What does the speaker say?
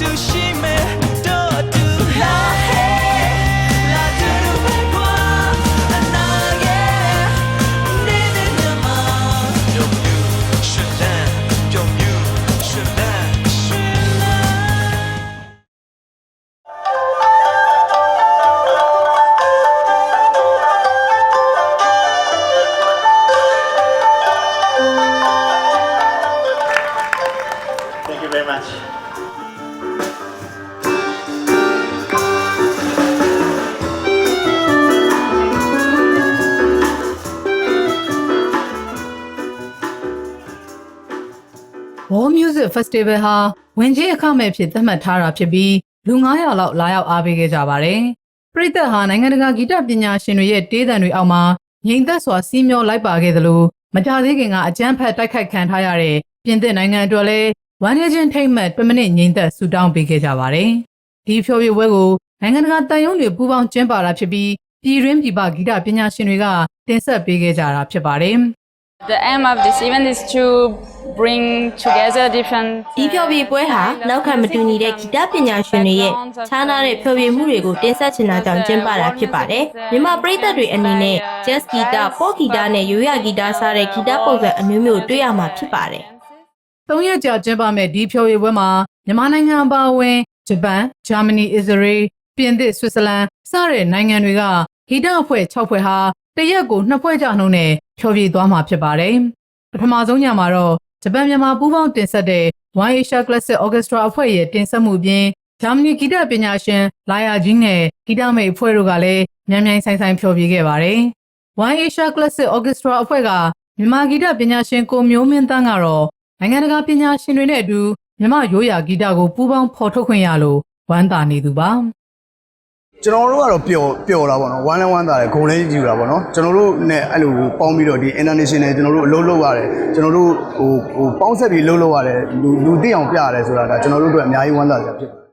တူရှိ ဝ War Music Festival ဟာဝင်ကြီးအခမဲ့ဖြစ်သတ်မှတ်ထားတာဖြစ်ပြီးလူ900လောက်လာရောက်အားပေးခဲ့ကြပါတယ်။ပရိသတ်ဟာနိုင်ငံတကာဂီတပညာရှင်တွေရဲ့တေးသံတွေအောက်မှာငြိမ်သက်စွာစီးမျောလိုက်ပါခဲ့သလိုမကြသေးခင်ကအကြမ်းဖက်တိုက်ခိုက်ခံထားရတဲ့ပြင်သစ်နိုင်ငံအတွက်လည်းဝမ်းနည်းခြင်းထိမ့်မှတ်2မိနစ်ငြိမ်သက်ဆူတောင်းပေးခဲ့ကြပါတယ်။ဒီဖြိုပြပွဲကိုနိုင်ငံတကာတန်ယုံတွေပူးပေါင်းကျင်းပတာဖြစ်ပြီးပြည်ရင်းပြည်ပဂီတပညာရှင်တွေကတင်ဆက်ပေးခဲ့ကြတာဖြစ်ပါတယ်။ The aim of this event is to bring together different ဒီဖျော်ဖြေပွဲဟာနောက်ခံမတူညီတဲ့ဂီတပညာရှင်တွေရဲ့ခြားနားတဲ့ဖျော်ဖြေမှုတွေကိုတင်ဆက်ချင်တာကြောင့်ကျင်းပတာဖြစ်ပါတယ်။မြန်မာပရိသတ်တွေအနေနဲ့ jazz ဂီတ, pop ဂီတနဲ့ရိုးရာဂီတစတဲ့ဂီတပုံစံအမျိုးမျိုးတွေ့ရမှာဖြစ်ပါတယ်။သုံးရက်ကြာကျင်းပမဲ့ဒီဖြော်ရည်ပွဲမှာမြန်မာနိုင်ငံအပါအဝင်ဂျပန်၊ဂျာမနီ၊အစ္စရေး၊ပြင်သစ်၊ဆွစ်ဇာလန်စတဲ့နိုင်ငံတွေကဂီတအဖွဲ့6ဖွဲ့ဟာတရက်ကိုနှစ်ဖွဲ့ကြနှုန်းနဲ့ဖြော်ပြသွားမှာဖြစ်ပါတယ်။ပထမဆုံးညမှာတော့ ဂျပန်မြန်မာပူးပေါင်းတင်ဆက်တဲ့ One Asia Classic Orchestra အဖွဲ့ရဲ့တင်ဆက်မှုအပြင်ဂျာမနီဂီတပညာရှင်လာယာဂျင်းနဲ့ဂီတမိတ်အဖွဲ့တို့ကလည်းမြန်မြန်ဆိုင်ဆိုင်ဖြော်ပြခဲ့ပါတယ်။ One Asia Classic Orchestra အဖွဲ့ကမြန်မာဂီတပညာရှင်ကိုမျိုးမင်းတန်းကတော့နိုင်ငံတကာပညာရှင်တွေနဲ့အတူမြမရိုးရာဂီတကိုပူးပေါင်းဖော်ထုတ်ခွင့်ရလို့ဝမ်းသာနေသူပါ ကျွန်တော်တို့ကတော့ပျော်ပျော်တာပေါ့နော်ဝမ်းလဲဝမ်းသာတယ်ဂုံလဲကြည့်တာပေါ့နော်ကျွန်တော်တို့နဲ့အဲ့လိုပေါင်းပြီးတော့ဒီ international ကျွန်တော်တို့အလုပ်လုပ်ရတယ်ကျွန်တော်တို့ဟိုဟိုပေါင်းဆက်ပြီးလုပ်လုပ်ရတယ်လူလူသိအောင်ပြရတယ်ဆိုတာကကျွန်တော်တို့အတွက်အများကြီးဝမ်းသာစရာဖြစ်တယ်